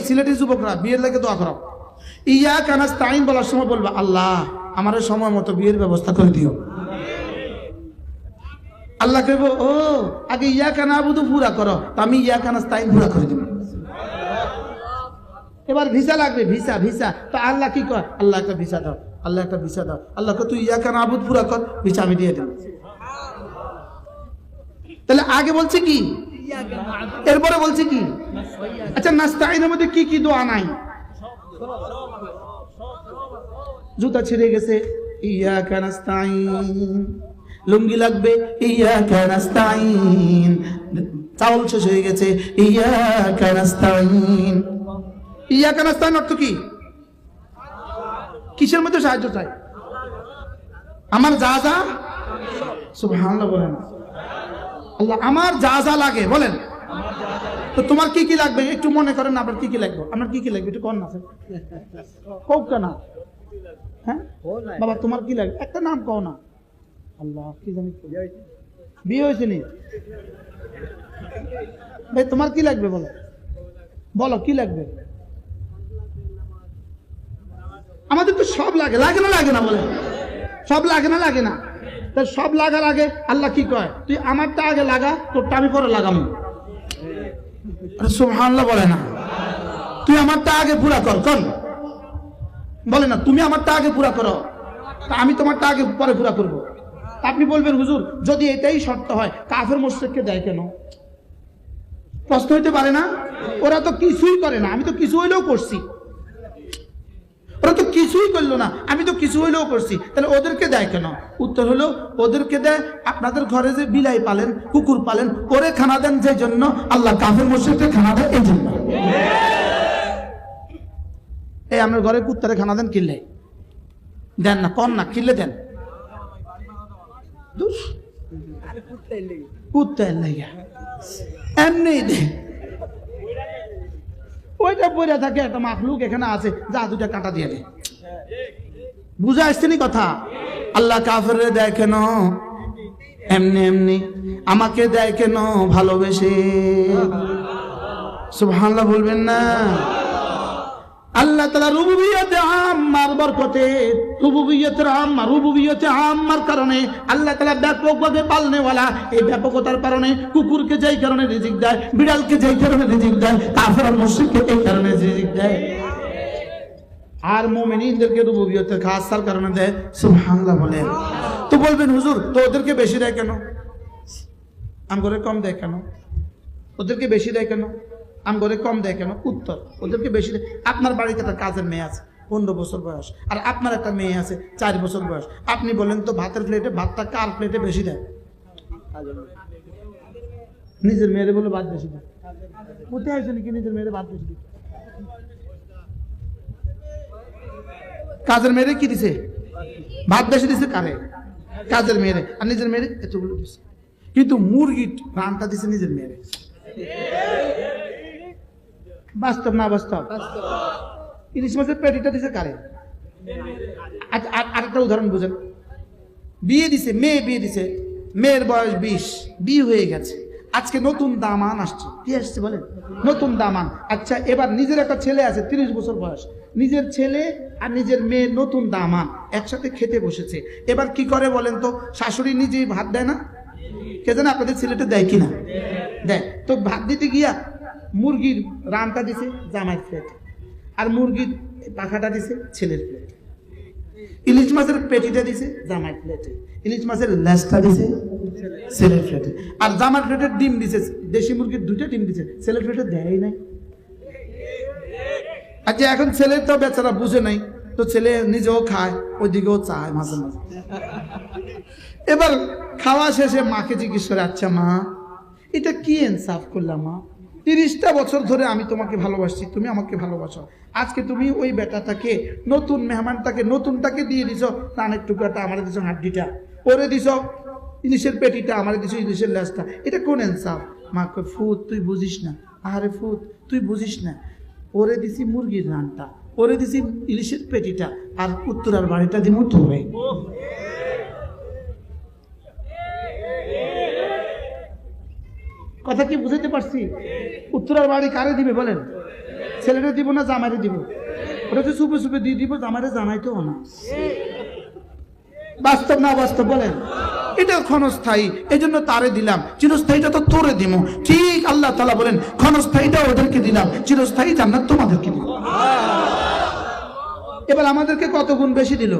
এই সিলেটের যুবকরা, বিয়ের লাগে দোয়া করো। ইয়া কানাস তাইন বলার সময় বলবে, আল্লাহ, আমার সময় মতো বিয়ের ব্যবস্থা করে দিও। আল্লাহ কইব, ও, আগে ইয়া কানা আবুদু পুরা করো আমি ইয়া কানাস তাইন পুরা করে দিব। এবার ভিসা লাগবে, ভিসা ভিসা। তো আল্লাহ কি কর আল্লাহ একটা ভিসা দাও, আল্লাহ একটা ভিসা দাও। আল্লাহ কে তুই ইয়া কানা আবুদ পুরা কর, ভিসা আমি দিয়ে দেব। তাহলে আগে বলছে কি? এরপরে বলছে কি? আচ্ছা নাস্তাইনের মধ্যে কি কি দোয়া নাই? জুতা ছিঁড়ে গেছে। ইয়া লুঙ্গি লাগবে। ইয়া চাউল শেষ হয়ে গেছে। ইয়া ইয়া অর্থ কি? কিসের মধ্যে সাহায্য চাই? আমার যা যা? সুবহানাল্লাহ বলেন। আল্লাহ, আমার যা যা লাগে, বলেন। তো তোমার কি কি লাগবে? একটু মনে করেন আপনার কি কি লাগবে? আমার কি কি লাগবে? একটু কর না কোক না হ্যাঁ? বাবা, তোমার কি লাগবে? একটা নাম কও না। আল্লাহ, কি জানি বিয়ে হয়েছে নি? ভাই, তোমার কি লাগবে, বলো? বলো, কি লাগবে? আমাদের তো সব লাগে। লাগে না লাগে না বলে সব লাগে না লাগে না। তা সব লাগার আগে আল্লাহ কি কয়? তুই আমারটা আগে লাগা, তোরটা আমি পরে লাগামো। সুবহানাল্লাহ বলে না। তুই আমারটা আগে পুরা কর কর। বলে না, তুমি আমারটা আগে পুরা করো। তা আমি তোমারটা আগে পরে পুরা করব। আপনি বলবেন, হুজুর, যদি এটাই শর্ত হয়, কাফের মোশেককে দেয় কেন? প্রশ্ন হইতে পারে না? ওরা তো কিছুই করে না, আমি তো কিছু হইলেও করছি। ওরা তো কিছুই করল না। আমি তো কিছু হইলেও করছি। তাহলে ওদেরকে দেয় কেন? উত্তর হলো ওদেরকে দেয় আপনাদের ঘরে যে বিলাই পালেন কুকুর পালেন ওরে খানা দেন যে জন্য আল্লাহ কাফের মোশেককে খানা দেয় এই জন্য। এই আপনার ঘরে কুত্তারে খানা দেন কিনলে? দেন না কন না কিনলে দেন। ধুস, কুত্তার লাগে। এমনি দে ওইটা পড়ে থাকে, একটা মাখলুক এখানে আছে, যা দুটা কাটা দিয়ে বুঝা আসছে নি কথা? আল্লাহ কাফের দেয় কেন? এমনি এমনি আমাকে দেয় কেন ভালোবেসে? সুবহানাল্লাহ বলবেন না? আল্লাহ তালা রুবুবিয়তে আম্মার বরকতে, রুবুবিয়তের আম্মা, রুবুবিয়তে আম্মার কারণে আল্লাহ তালা ব্যাপকভাবে পালনেওয়ালা। এই ব্যাপকতার কারণে কুকুরকে যেই কারণে রিজিক দেয়, বিড়ালকে যেই কারণে রিজিক দেয়, কাফের মুশরিককে এই কারণে রিজিক দেয়। আর মোমিনদেরকে রুবুবিয়তের খাসার কারণে দেয়, সুবহানাল্লাহ বলেন। তো বলবেন, হুজুর, তো ওদেরকে বেশি দেয় কেন? আম করে কম দেয় কেন? ওদেরকে বেশি দেয় কেন? আম করে কম দেয় কেন? উত্তর। ওদেরকে বেশি আপনার বাড়িতে একটা কাজের মেয়ে আছে, পনেরো বছর বয়স। আর আপনার একটা মেয়ে আছে, চার বছর বয়স। আপনি বলেন তো ভাতের প্লেটে ভাতটা কার প্লেটে বেশি দেয়? নিজের মেয়েরে বলে ভাত বেশি দেয়। কোথায় আছে নাকি নিজের মেয়েরে ভাত বেশি দেয়? কাজের মেয়েরে কি দিছে? ভাত বেশি দিছে কারে? কাজের মেয়েরে। আর নিজের মেয়েরে এতগুলো দিছে। কিন্তু মুরগি রানটা দিছে নিজের মেয়েরে। বাস্তব না বাস্তব? ইলিশ মাছের পেটিটা দিছে কারে? আচ্ছা আর- আরেকটা উদাহরণ বুঝেন। বিয়ে দিছে মেয়ে বিয়ে দিছে মেয়ের বয়স বিশ বিয়ে হয়ে গেছে। আজকে নতুন দামান আসছে। কি আসছে বলেন? নতুন দামান। আচ্ছা এবার নিজের একটা ছেলে আছে তিরিশ বছর বয়স। নিজের ছেলে আর নিজের মেয়ে নতুন দামান একসাথে খেতে বসেছে। এবার কি করে বলেন তো? শাশুড়ি নিজেই ভাত দেয় না? কে জানে আপনাদের ছেলেটা দেয় কিনা? দেয়। তো ভাত দিতে গিয়া মুরগির রানটা দিছে জামাইয়ের প্লেট আর মুরগির পাখাটা দিছে ছেলের প্লেট ইলিশ মাছের পেটিটা দিছে জামাই প্লেটে ইলিশ মাছের লেজটা দিছে ছেলের প্লেটে আর জামার প্লেটের ডিম দিছে, দেশি মুরগির দুইটা ডিম দিছে, ছেলের প্লেটে দেয় নাই। আচ্ছা এখন ছেলের তো বেচারা বুঝে নাই, তো ছেলে নিজেও খায়, ওইদিকেও চায় মাঝে মাঝে। এবার খাওয়া শেষে মাকে জিজ্ঞেস করে আচ্ছা মা, এটা কি ইনসাফ করলাম মা? তিরিশটা বছর ধরে আমি তোমাকে ভালোবাসছি, তুমি আমাকে ভালোবাসো। আজকে তুমি ওই বেটাটাকে, নতুন মেহমানটাকে, নতুনটাকে দিয়ে দিছ, কানের টুকরাটা আমার দিছ, হাড্ডিটা। ওরে দিছ, ইলিশের পেটিটা আমার দিছ ইলিশের লেজটা। এটা কোন ইনসাফ মা কয়, ফুত, তুই বুঝিস না। আরে ফুত, তুই বুঝিস না। ওরে দিছি মুরগির রানটা, ওরে দিছি ইলিশের পেটিটা, আর উত্তরার বাড়িটা দিমু তোরে কথা কি বুঝাতে পারছি? উত্তরার বাড়ি কারে দিবে বলেন? ছেলেটা দিব না জামাইরে দিব? ওটা তো সুপে সুপে দিয়ে দিব জামাইরে জানাইতেও না। বাস্তব না বাস্তব বলেন? এটা ক্ষণস্থায়ী এই জন্য তারে দিলাম। চিরস্থায়ীটা তো তোরে দিব ঠিক আল্লাহ তালা বলেন ক্ষণস্থায়ীটা ওদেরকে দিলাম। চিরস্থায়ী জান্নাত তোমাদেরকে দিব। এবার আমাদেরকে কত গুণ বেশি দিল?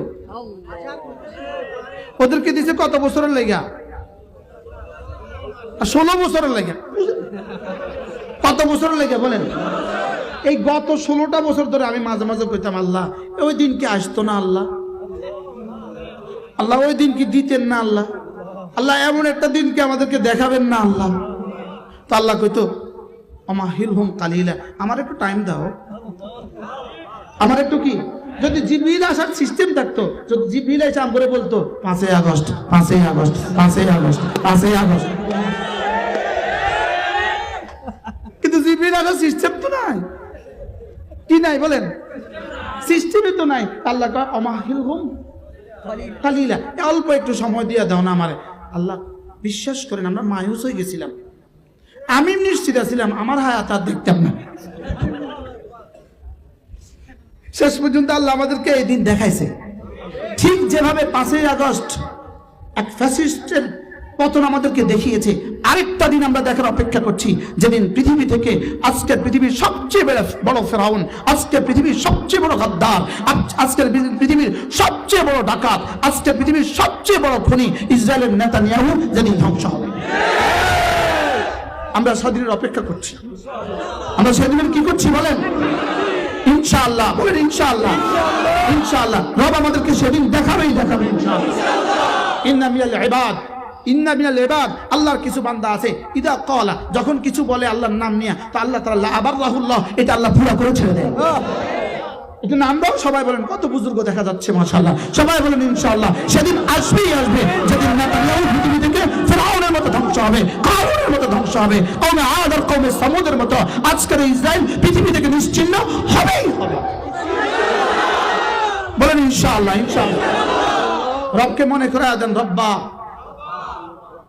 ওদেরকে দিছে কত বছরের লেগা? আর ষোলো বছরের লেগে। কত বছরের লেগে বলেন? এই গত ষোলোটা বছর ধরে আমি মাঝে মাঝে কইতাম, আল্লাহ, ওই দিন কি আসতো না আল্লাহ? আল্লাহ, ওই দিন কি দিতেন না আল্লাহ? আল্লাহ, এমন একটা দিনকে আমাদেরকে দেখাবেন না আল্লাহ? তো আল্লাহ কইতো আমা হিল হুম কালিলা, আমার একটু টাইম দাও। আমার একটু কি? যদি জিবিল আসার সিস্টেম থাকতো, যদি জিবিল এসে আম করে বলতো, পাঁচই আগস্ট পাঁচই আগস্ট পাঁচই আগস্ট পাঁচই আগস্ট। কিন্তু সিস্টেম তো নাই। কি নাই বলেন? সিস্টেমই তো নাই। আল্লাহ কয় অমাহিল হুম কালিলা অল্প একটু সময় দিয়ে দাও না আমারে। আল্লাহ, বিশ্বাস করেন, আমরা মায়ুস হয়ে গেছিলাম। আমি নিশ্চিত ছিলাম আমার হায়াত আর দেখতাম না। শেষ পর্যন্ত আল্লাহ আমাদেরকে এই দিন দেখাইছে। ঠিক যেভাবে পাঁচই আগস্ট এক ফ্যাসিস্টের পতন আমাদেরকে দেখিয়েছে আরেকটা দিন আমরা দেখার অপেক্ষা করছি। যেদিন পৃথিবী থেকে আজকের পৃথিবীর সবচেয়ে বড় ফেরাউন, আজকের পৃথিবীর সবচেয়ে বড় গাদ্দার আজকের পৃথিবীর সবচেয়ে বড় ডাকাত, আজকের পৃথিবীর সবচেয়ে বড় খুনি ইসরায়েলের নেতা নিয়াহু যেদিন ধ্বংস হবে। আমরা সেদিনের অপেক্ষা করছি। আমরা সেদিনের কি করছি বলেন? ইনশাআল্লাহ বলেন ইনশাআল্লাহ। ইনশাআল্লাহ। রব আমাদেরকে সেদিন দেখাবেই দেখাবে ইনশাআল্লাহ। ইন্না মিনাল ইবাদ। ইন্না মিনাল ইবাদ, আল্লাহর কিছু বান্দা আছে। ইদা ক্বালা, যখন কিছু বলে আল্লাহর নাম নিয়ে আল্লাহ আবার রাহুল্লাহ এটা আল্লাহ পুরা করে ছেড়ে দেয় এটা নামটাও সবাই বলেন, কত বুজুর্গ দেখা যাচ্ছে সবাই বলেন, ইনশাআল্লাহ, সেদিন আসবেই আসবে, যেদিন পৃথিবী থেকে মতো ধ্বংস হবে মতো ধ্বংস হবে মতো। আজকের ইসরায়েল পৃথিবী থেকে নিশ্চিন্ন হবেই হবে। বলেন, ইনশাআল্লাহ ইনশাআল্লাহ। রবকে মনে করে দেন, রব্বা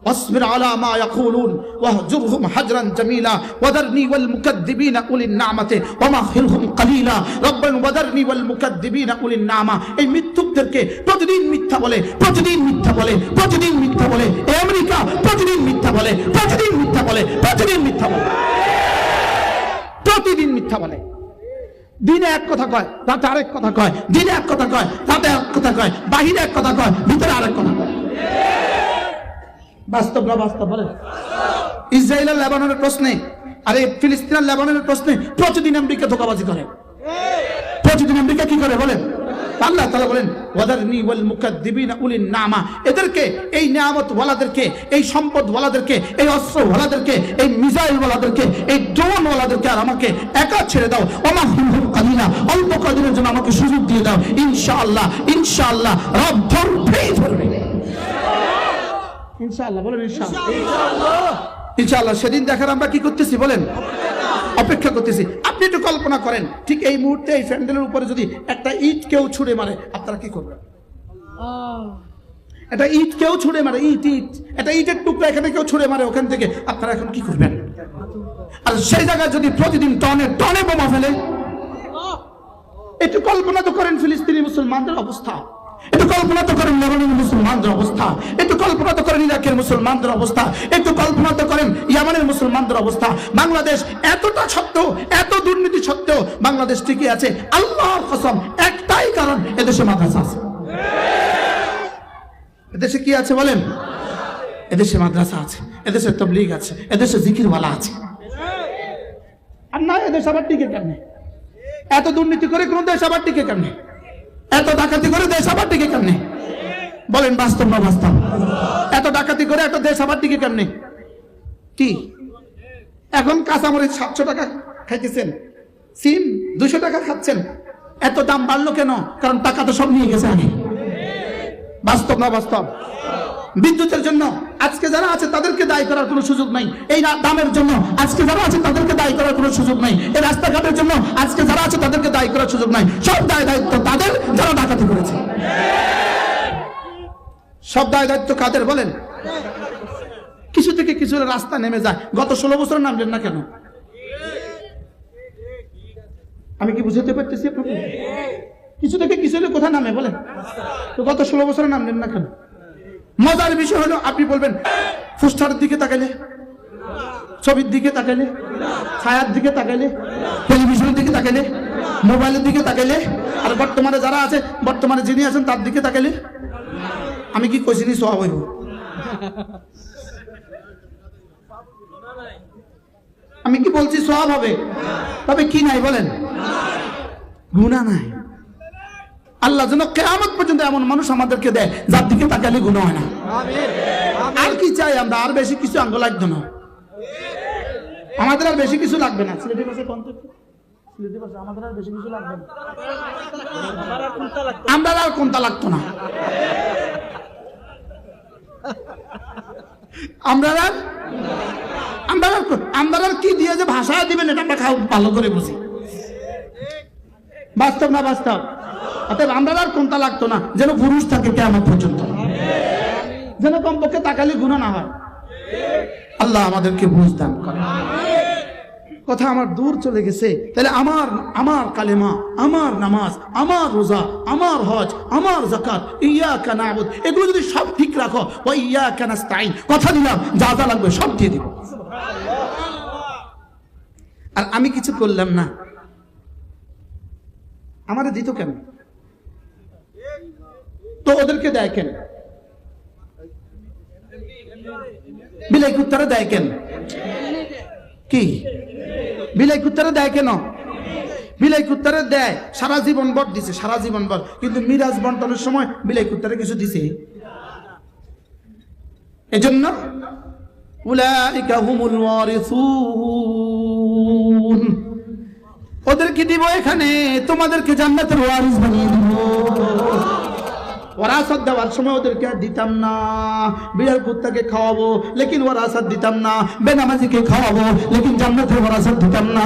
واصبر على ما يقولون واهجرهم حجرا جميلا وذرني والمكذبين اولي النعمه ومهلهم قليلا ربنا وذرني والمكذبين اولي النعمه এই মিথ্যুকদেরকে প্রতিদিন মিথ্যা বলে প্রতিদিন মিথ্যা বলে প্রতিদিন মিথ্যা বলে এই আমেরিকা প্রতিদিন মিথ্যা বলে প্রতিদিন মিথ্যা বলে প্রতিদিন মিথ্যা বলে প্রতিদিন মিথ্যা বলে দিনে এক কথা কয় রাতে আরেক কথা কয় দিনে এক কথা কয় রাতে এক কথা কয় বাহিরে এক কথা কয় ভিতরে আরেক কথা কয় বাস্তব না বাস্তব বলেন। ইসরায়েল আর লেবাননের প্রশ্নে আরে ফিলিস্তিন আর লেবাননের প্রশ্নে প্রতিদিন আমেরিকা ধোকাবাজি করে। প্রতিদিন আমেরিকা কি করে বলেন? আল্লাহ তাআলা বলেন, ওয়াদারনি ওয়াল মুকাদ্দিবিনা উলিন নামা। এদেরকে, এই নিয়ামত ওয়ালাদেরকে, এই সম্পদ ওয়ালাদেরকে, এই অস্ত্র ওয়ালাদেরকে, এই মিসাইল ওয়ালাদেরকে, এই ড্রোন ওয়ালাদেরকে আর আমাকে একা ছেড়ে দাও। ওমা হুম কালিনা অল্প কদিনের জন্য আমাকে সুযোগ দিয়ে দাও। ইনশাআল্লাহ ইনশাআল্লাহ, রব ধরবেই ধরবে। ইনশাআল্লাহ বলেন ইনশাআল্লাহ। ইনশাআল্লাহ। সেদিন দেখার আমরা কি করতেছি বলেন? অপেক্ষা করতেছি। আপনি একটু কল্পনা করেন ঠিক এই মুহূর্তে এই প্যান্ডেলের উপরে যদি একটা ইট কেউ ছুঁড়ে মারে আপনারা কি করবেন? একটা ইট কেউ ছুঁড়ে মারে ইট ইট। একটা ইটের টুকরা এখানে কেউ ছুঁড়ে মারে ওখান থেকে আপনারা এখন কি করবেন? আর সেই জায়গায় যদি প্রতিদিন টনে টনে বোমা ফেলে? একটু কল্পনা তো করেন ফিলিস্তিনি মুসলমানদের অবস্থা। একটু কল্পনা তো করেন লেবাননের মুসলমানদের অবস্থা। একটু কল্পনা তো করেন ইরাকের মুসলমানদের অবস্থা। একটু কল্পনা তো করেন ইয়ামানের মুসলমানদের অবস্থা। বাংলাদেশ এতটা সত্ত্বেও এত দুর্নীতি সত্ত্বেও বাংলাদেশ ঠিকই আছে। আল্লাহর কসম, একটাই কারণ, এদেশে মাদ্রাসা আছে। এদেশে কি আছে বলেন? এদেশে মাদ্রাসা আছে, এদেশে তবলিগ আছে, এদেশে জিকিরওয়ালা আছে। আর না, এদেশ আবার টিকে কেমনে? এত দুর্নীতি করে কোন দেশ আবার টিকে কেমনে? এত ডাকাতি করে দেশ আবার টিকে কেমনে? বলেন, বাস্তব না বাস্তব? এত ডাকাতি করে এত দেশ আবার টিকে কেমনে? কি? এখন কাঁচামরিচ সাতশো টাকা খাইতেছেন। সিম দুশো টাকা খাচ্ছেন। এত দাম বাড়লো কেন? কারণ টাকা তো সব নিয়ে গেছে আগে। বাস্তব না বাস্তব? বিদ্যুতের জন্য। আজকে যারা আছে তাদেরকে দায়ী করার কোনো সুযোগ নাই। এই দামের জন্য। আজকে যারা আছে তাদেরকে দায়ী করার কোনো সুযোগ নাই। এই রাস্তাঘাটের জন্য আজকে যারা আছে তাদেরকে দায়ী করার সুযোগ নাই। সব দায় দায়িত্ব তাদের, যারা ডাকাতি করেছে। সব দায় দায়িত্ব কাদের বলেন? কিছু থেকে কিছু রাস্তা নেমে যায়। গত ষোলো বছর নামলেন না কেন? আমি কি বুঝাতে পারতেছি আপনাকে? কিছু থেকে কিছু কোথায় নামে বলেন। তো গত ষোলো বছরে নামলেন না কেন? মজার বিষয় হলো, আপনি বলবেন, ফুস্টারের দিকে তাকাইলে, ছবির দিকে তাকাইলে, ছায়ার দিকে তাকাইলে, টেলিভিশনের দিকে তাকাইলে, মোবাইলের দিকে তাকাইলে, আর বর্তমানে যারা আছে, বর্তমানে যিনি আছেন, তার দিকে তাকাইলে, আমি কি কইছি নি সব হইব? আমি কি বলছি সব হবে? তবে কি নাই বলেন? গুণা নাই। আল্লাহ যেন কেয়ামত পর্যন্ত এমন মানুষ আমাদেরকে দেয় যার দিকে তাকালে গুণ হয় না। আর কি চাই আমরা? আর বেশি কিছু আঙ্গ লাগতো না। আমাদের আর বেশি কিছু লাগবে না। সিলেটি ভাষায় আমাদের আর বেশি কিছু লাগবে না। আমরা আর কোনটা লাগতো না? আমরা আর আমরা আমরা আর কি দিয়ে যে ভাষা দিবেন এটা আমরা ভালো করে বুঝি। বাস্তব না বাস্তব? অতএব আমরা আর কোনটা লাগতো না? যেন পুরুষ থাকে কেমন পর্যন্ত। যেন কমপক্ষে তাকালে গুণা না হয়। আল্লাহ আমাদেরকে বুঝ দান করে কথা আমার দূর চলে গেছে। তাহলে আমার আমার কালেমা, আমার নামাজ, আমার রোজা, আমার হজ, আমার জাকাত ইয়া কানাবুদ এগুলো যদি সব ঠিক রাখো ও ইয়া কানাস্তাইন কথা দিলাম, যা যা লাগবে সব দিয়ে দিব। আর আমি কিছু করলাম না। আমাদের দিত কেন? তো ওদেরকে দেয় কেন? বিলাই কুত্তারা দেয় কেন? কি? বিলাই কুত্তারা দেয় কেন? বিলাই কুত্তারা দেয়। সারা জীবন বর দিছে, সারা জীবন বর। কিন্তু মিরাজ বন্টনের সময় বিলাই কুত্তারা কিছু দিছে? এজন্য ওদেরকে দিব এখানে, তোমাদেরকে জান্নাতের ওয়ারিস বানিয়ে দিব। ওরাসাদ দেওয়ার সময় ওদেরকে দিতাম না। বিড়াল কুত্তাকে খাওয়াবো, লেকিন ওরাসাদ দিতাম না। বেনামাজিকে খাওয়াবো, লেকিন জান্নাতের ওরাসাদ দিতাম না।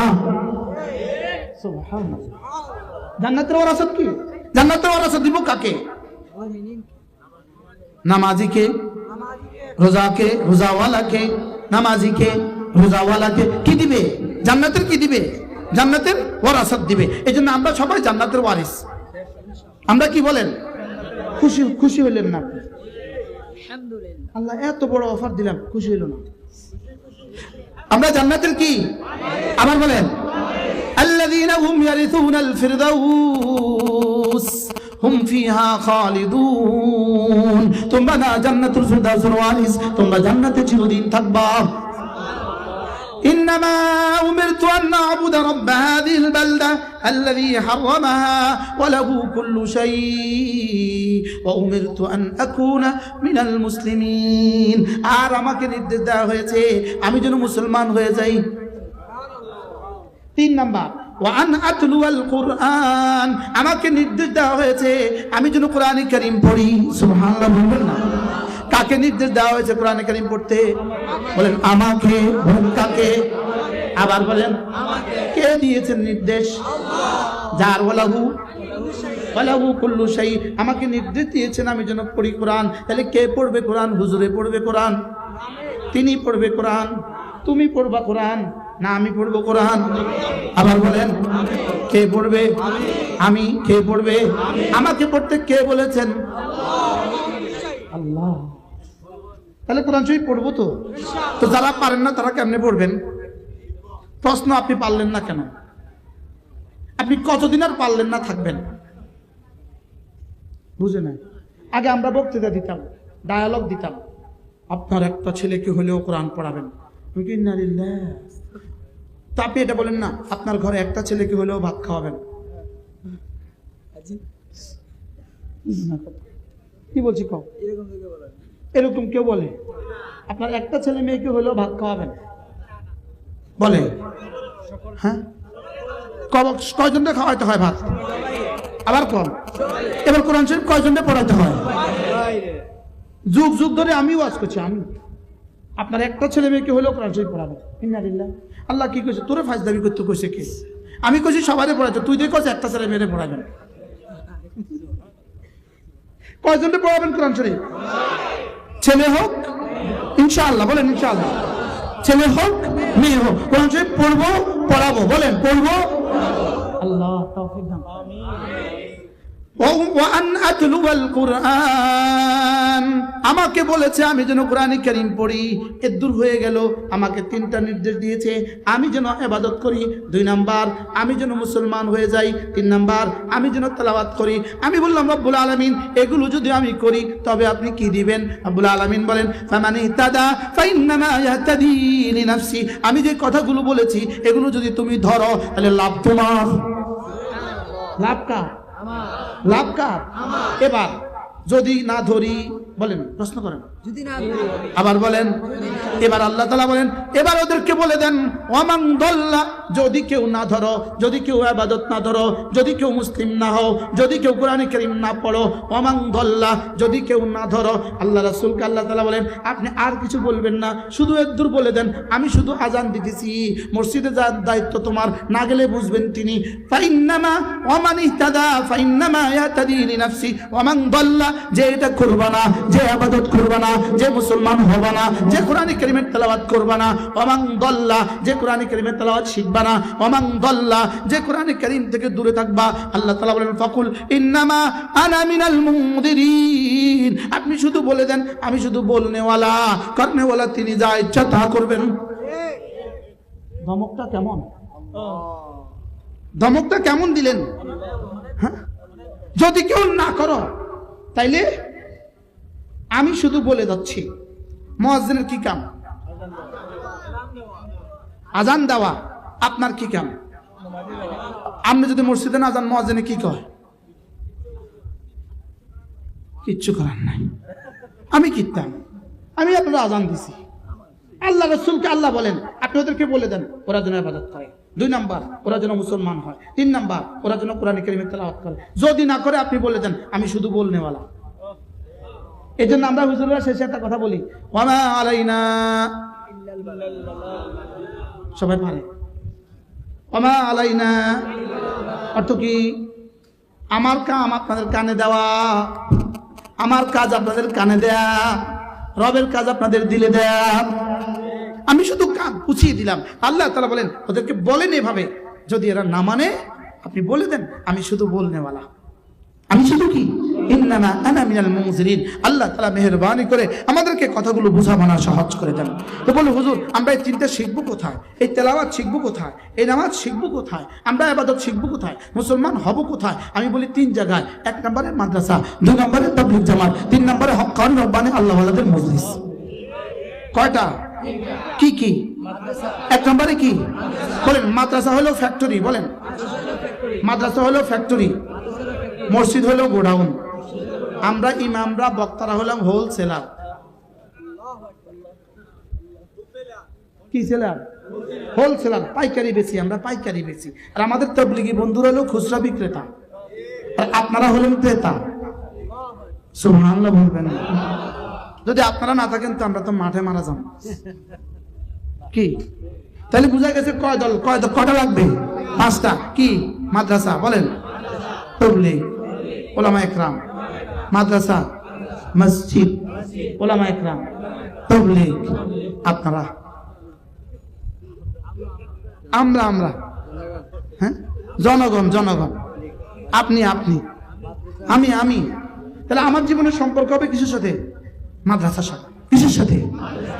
জান্নাতের ওরাসাদ কি? জান্নাতের ওরাসাদ দিব কাকে? নামাজিকে, রোজাকে, রোজাওয়ালাকে, নামাজিকে, রোজাওয়ালাকে কি দিবে? জান্নাতের কি দিবে? জান্নাতের ওরাসাত দিবে। এই জন্য আমরা সবাই জান্নাতের ওয়ারিস। আমরা কি বলেন? খুশি খুশি হইলেন না আপনি? আল্লাহ এত বড় অফার দিলাম খুশি হইল না আমরা জান্নাতের কি আবার বলেন الذين هم يرثون الفردوس هم فيها خالدون তোমরা না জান্নাতুল ফিরদাউসের ওয়ারিস তোমরা জান্নাতে চিরদিন থাকবা إنما أمرت أن أعبد رب هذه البلدة الذي حرمها وله كل شيء وأمرت أن أكون من المسلمين আর আমাকে নির্দেশ দেওয়া হয়েছে আমি যেন মুসলমান হয়ে যাই তিন নাম্বার ওয়ান আতলুয়াল কোরআন আমাকে নির্দেশ দেওয়া হয়েছে আমি যেন কোরআন করিম পড়ি সুবহানাল্লাহ বলবেন না কাকে নির্দেশ দেওয়া হয়েছে কোরআন করিম পড়তে? বলেন আমাকে কাকে? আবার বলেন কে দিয়েছেন নির্দেশ? যার কুল্লু শাই আমাকে নির্দেশ দিয়েছেন আমি যেন পড়ি কোরআন। তাহলে কে পড়বে কোরআন? হুজুরে পড়বে কোরআন। তিনি পড়বে কোরআন। তুমি পড়বা কোরআন। না আমি পড়ব কোরআন। আবার বলেন কে পড়বে? আমি কে পড়বে? আমাকে পড়তে কে বলেছেন? আল্লাহ। তাহলে কোরআন শরীফ পড়ব তো। তো যারা পারেন না, তারা কেমনে পড়বেন? প্রশ্ন, আপনি পারলেন না কেন? আপনি কতদিন আর পারলেন না থাকবেন? বুঝে নাই? আগে আমরা বক্তৃতা দিতাম ডায়ালগ দিতাম। আপনার একটা ছেলেকে হলেও কোরআন পড়াবেন। তো আপনি এটা বলেন না, আপনার ঘরে একটা ছেলেকে হলেও ভাত খাওয়াবেন? কি বলছি কও? এরকম কেউ বলে? আপনার একটা ছেলে মেয়েকে হলেও ভাত খাওয়াবেন। বলে? হ্যাঁ? কয়জনকে খাওয়াইতে হয় ভাত? আবার কম। এবার কোরআন শরীফ কয়জনকে পড়াইতে হয়? যুগ যুগ ধরে আমি ওয়াজ করছি, আমি। আপনার একটা ছেলে মেয়েকে হলেও কোরআন শরীফ পড়াবে ইন্নালিল্লাহ আল্লাহ কি কইছে? তোরে ফাইজ দাবি করতে কইছে কে? আমি কইছি সবারে পড়াইতে, তুই দেখ একটা ছেলে মেয়েরে পড়াবেন কয়জনকে পড়াবেন কোরআন শরীফ? ছেলে হোক ইনশাল্লাহ বলেন ইনশাল্লাহ ছেলে হোক মেয়ে হোক কোরআন শরীফ পড়ব পড়াবো বলেন পড়ব। আল্লাহ তৌফিক দান। আমাকে বলেছে, আমি যেন কোরআন কারীম পড়ি। এ দূর হয়ে গেল, আমাকে তিনটা নির্দেশ দিয়েছে। আমি যেন ইবাদত করি, দুই নাম্বার, আমি যেন মুসলমান হয়ে যাই, তিন নাম্বার, আমি যেন তেলাওয়াত করি। আমি বললাম, রব্বুল আলামিন, এগুলো যদি আমি করি, তবে আপনি কি দিবেন? রব্বুল আলামিন বলেন আমি যে কথাগুলো বলেছি, এগুলো যদি তুমি ধরো, তাহলে লাভ তোমার। লাভ লাভ কার? এবার যদি না ধরি বলেন প্রশ্ন করেন। যদি না আবার বলেন এবার আল্লাহ তালা বলেন এবার ওদেরকে বলে দেন অমাং দল্লা যদি কেউ না ধরো, যদি কেউ আবাদত না ধরো, যদি কেউ মুসলিম না হও, যদি কেউ কোরআনে করিম না পড়ো ওয়ামাং দল্লা, যদি কেউ না ধরো, আল্লাহ রাসুলকে আল্লাহ তালা বলেন, আপনি আর কিছু বলবেন না, শুধু একদূর বলে দেন, আমি শুধু আজান দিতেছি, মসজিদে যার দায়িত্ব তোমার, না গেলে বুঝবেন তিনি, ফাইন্নামা ওয়ামান ইহতাদা, ফাইন্নামা লিনাফসি, ওয়ামান দাল্লা, যে এটা করবা না, যে আবাদত করবা না, যে মুসলমান হবা না, যে কোরআন কারীমের তেলাওয়াত করবা না অমাং দাল্লা, যে কোরআন কারীমের তেলাওয়াত শিখবা না। ওয়ামান দাল্লা, যে কোরআন কারীম থেকে দূরে থাকবা। আল্লাহ তাআলা বলেন, ফাকুল ইন্নামা আনা মিনাল মুনদিরিন। আপনি শুধু বলে দেন, আমি শুধু বলনেওয়ালা। করনেওয়ালা তিনি যা ইচ্ছা তা করবেন। ধমকটা কেমন? ধমকটা কেমন দিলেন? হ্যাঁ? যদি কেউ না করো, তাইলে আমি শুধু বলে যাচ্ছি। মহাজনের কি কাম? আজান দেওয়া। আপনার কি কাম? আপনি যদি মসজিদে না যান, মহাজনে কি কয়? কিচ্ছু করার নাই। আমি কিতাম। আমি আপনার আজান দিছি। আল্লাহ রসুলকে আল্লাহ বলেন, আপনি ওদেরকে বলে দেন, ওরা যেন আবাদত করে। দুই নাম্বার, ওরা যেন মুসলমান হয়। তিন নাম্বার, ওরা যেন কোরআন কেরিমের তেলাওয়াত করে। যদি না করে, আপনি বলে দেন, আমি শুধু বলনেওয়ালা এই জন্য আমরা হুজুররা শেষে একটা কথা বলি সবাই পারে। ওয়ামা আলাইনা। অর্থ কি? আমার কাম আপনাদের কানে দেওয়া, আমার কাজ আপনাদের কানে দেয়া, রবের কাজ আপনাদের দিলে দেয়া। আমি শুধু কান পুছিয়ে দিলাম। আল্লাহ তালা বলেন, ওদেরকে বলেন এভাবে। যদি এরা না মানে আপনি বলে দেন, আমি শুধু বলনেওয়ালা। আমি শুধু কি? ইন্নামা আনা মিনাল মুনজিরিন। আল্লাহ তাআলা মেহেরবানি করে আমাদেরকে কথাগুলো বোঝামানা সহজ করে দেন। তো বলে হুজুর, আমরা এই চিন্তা শিখব কোথায়? এই তেলাওয়াত শিখব কোথায়? এই নামাজ শিখব কোথায়? আমরা ইবাদত শিখব কোথায়? মুসলমান হব কোথায়? আমি বলি তিন জায়গায়। এক নম্বরে মাদ্রাসা, দুই নম্বরে তাবলিগ জামাত, তিন নম্বরে হক্কান রব্বানি আল্লাহ ওয়ালাদের মজলিস। কয়টা? কি কি? এক নম্বরে কি? বলেন, মাদ্রাসা হলো ফ্যাক্টরি বলেন। মাদ্রাসা হলো ফ্যাক্টরি মসজিদ হলো গোডাউন। আমরা ইমামরা, বক্তারা হলাম হোলসেলার। কি সেলার? হোলসেলার, পাইকারি বেশি, আমরা পাইকারি বেশি। আর আমাদের তবলিগি বন্ধুরা হলো খুচরা বিক্রেতা। আর আপনারা হলেন ক্রেতা। সুবহানাল্লাহ বলবেন। যদি আপনারা না থাকেন, তো আমরা তো মাঠে মারা যাম কি? তাহলে বুঝা গেছে কয় দল, কয় কটা লাগবে? পাঁচটা। কি? মাদ্রাসা, বলেন। তবলিগ। ওলামা একরাম, মাদ্রাসা, মসজিদ, ওলামা একরাম আপনারা। আমরা আমরা। হ্যাঁ? জনগণ জনগণ। আপনি আপনি। আমি আমি। তাহলে আমার জীবনের সম্পর্ক হবে কিসের সাথে? মাদ্রাসার সাথে। কিসের সাথে?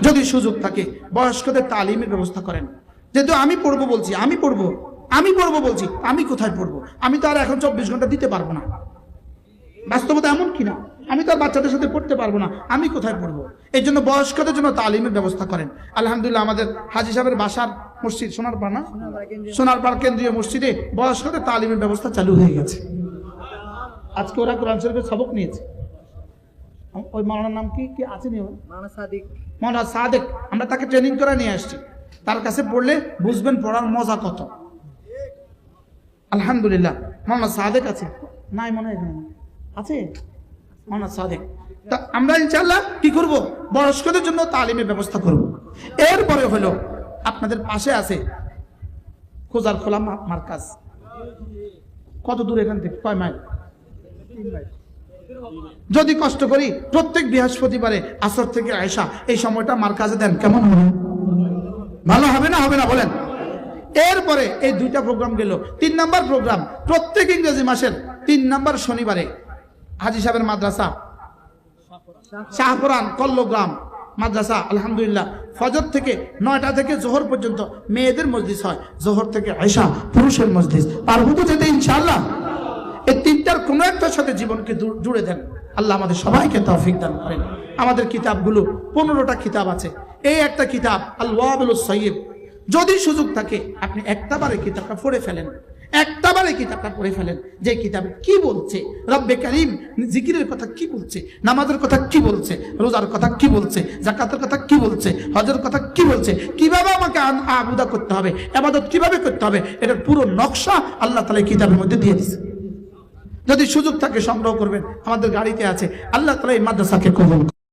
যদি সুযোগ থাকে, বয়স্কদের তালিমের ব্যবস্থা করেন। যেহেতু আমি পড়ব বলছি, আমি পড়ব। আমি পড়ব বলছি, আমি কোথায় পড়ব? আমি তো আর এখন চব্বিশ ঘণ্টা দিতে পারব না। বাস্তবতা এমন কিনা? আমি তো আর বাচ্চাদের সাথে পড়তে পারব না। আমি কোথায় পড়ব? এই জন্য বয়স্কদের জন্য তালিমের ব্যবস্থা করেন। আলহামদুলিল্লাহ আমাদের হাজি সাহেবের বাসার মসজিদ সোনার পাড়া না? সোনার পাড় কেন্দ্রীয় মসজিদে বয়স্কদের তালিমের ব্যবস্থা চালু হয়ে গেছে। আজকে ওরা কোরআন শরীফের সবক নিয়েছে। ওই মাওলানার নাম কি? কি আছে নি? মানা সাদেক। আমরা তাকে ট্রেনিং করে নিয়ে আসছি। তার কাছে পড়লে বুঝবেন পড়ার মজা কত। আলহামদুলিল্লাহ মৌলানা সাদেক আছে। নাই মনে হয় আছে? তা আমরা ইনশাল্লাহ কি করব? বয়স্কদের জন্য তালিমের ব্যবস্থা করব। এরপরে হলো আপনাদের পাশে আছে খোঁজার খোলা মার্কাজ। কত দূর এখান থেকে? কয় মাইল? যদি কষ্ট করি, প্রত্যেক বৃহস্পতিবারে আসর থেকে আয়সা এই সময়টা মার কাজে দেন। কেমন হবে? ভালো হবে না হবে না বলেন? এরপরে এই দুইটা প্রোগ্রাম গেল। তিন নাম্বার প্রোগ্রাম প্রত্যেক ইংরেজি মাসের তিন নাম্বার শনিবারে হাজি সাহেবের মাদ্রাসা। শাহপুরান কল্লগ্রাম মাদ্রাসা, আলহামদুলিল্লাহ। ফজর থেকে নয়টা থেকে জোহর পর্যন্ত মেয়েদের মসজিদ হয়। জোহর থেকে আয়সা পুরুষের মসজিদ পারব তো যেতে ইনশাআল্লাহ। এই তিনটার কোনো একটার সাথে জীবনকে জুড়ে দেন। আল্লাহ আমাদের সবাইকে তৌফিক দান করেন। আমাদের কিতাবগুলো, পনেরোটা কিতাব আছে। এই একটা কিতাব আল্লাহ সৈয়দ যদি সুযোগ থাকে, আপনি একটা বারে কিতাবটা পড়ে ফেলেন। একটা বারে কিতাবটা পড়ে ফেলেন। যে কিতাবে কি বলছে? রব্বে কারিম জিকিরের কথা কি বলছে? নামাজের কথা কি বলছে? রোজার কথা কি বলছে? জাকাতের কথা কি বলছে? হজের কথা কি বলছে? কীভাবে আমাকে আবুদা করতে হবে? আবাদত কীভাবে করতে হবে? এটার পুরো নকশা আল্লাহ তালা কিতাবের মধ্যে দিয়ে দিছে যদি সুযোগ থাকে সংগ্রহ করবেন। আমাদের গাড়িতে আছে। আল্লাহ তালা এই মাদ্রাসাকে কবুল।